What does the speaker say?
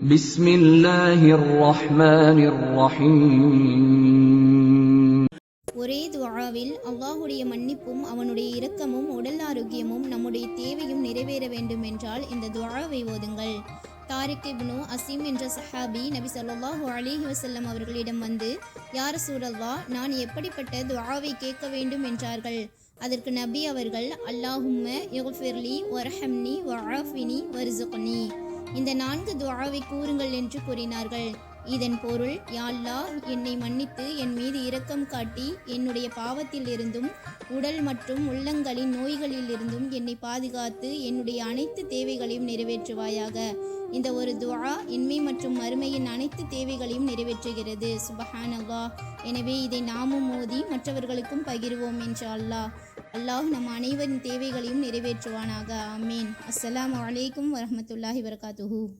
بسم الله الرحمن الرحيم ஒரே துஆவில் அல்லாஹுடைய மன்னிப்பும் அவனுடைய இரக்கமும் உடல் ஆரோக்கியமும் நம்முடைய தேவையும் நிறைவேற வேண்டும் என்றால் இந்த துஆவை ஓதுங்கள் தாரிக் இப்னு அசீம் என்ற சஹாபி நபி ஸல்லல்லாஹு அலைஹி வஸல்லம் அவர்களிடம் வந்து யார் சூரல்லா நான் எப்படிப்பட்ட துஆவை கேட்க வேண்டும் என்றார்கள் அதற்கு நபி அவர்கள் அல்லாஹும்ம யுஃபிர்லி வர்ஹம்னி வஆஃபினி வர்சுக்னி இந்த நான்கு துவாவை கூறுங்கள் என்று கூறினார்கள். இதன் பொருள் யாழ்லா என்னை மன்னித்து என் மீது இரக்கம் காட்டி என்னுடைய பாவத்தில் இருந்தும் உடல் மற்றும் உள்ளங்களின் நோய்களில் இருந்தும் என்னை பாதுகாத்து என்னுடைய அனைத்து தேவைகளையும் நிறைவேற்றுவாயாக. இந்த ஒரு துவா இன்மை மற்றும் மறுமையின் அனைத்து தேவைகளையும் நிறைவேற்றுகிறது. சுபஹான் எனவே இதை நாமும் மோதி மற்றவர்களுக்கும் பகிர்வோம் என்று அல்லாஹ். அல்லாஹ் நம் அனைவரின் தேவைகளையும் நிறைவேற்றுவானாக. ஆமீன். அஸ்லாம் வலைக்கம் வரமத்துல்லாஹி வரகாத்துஹூ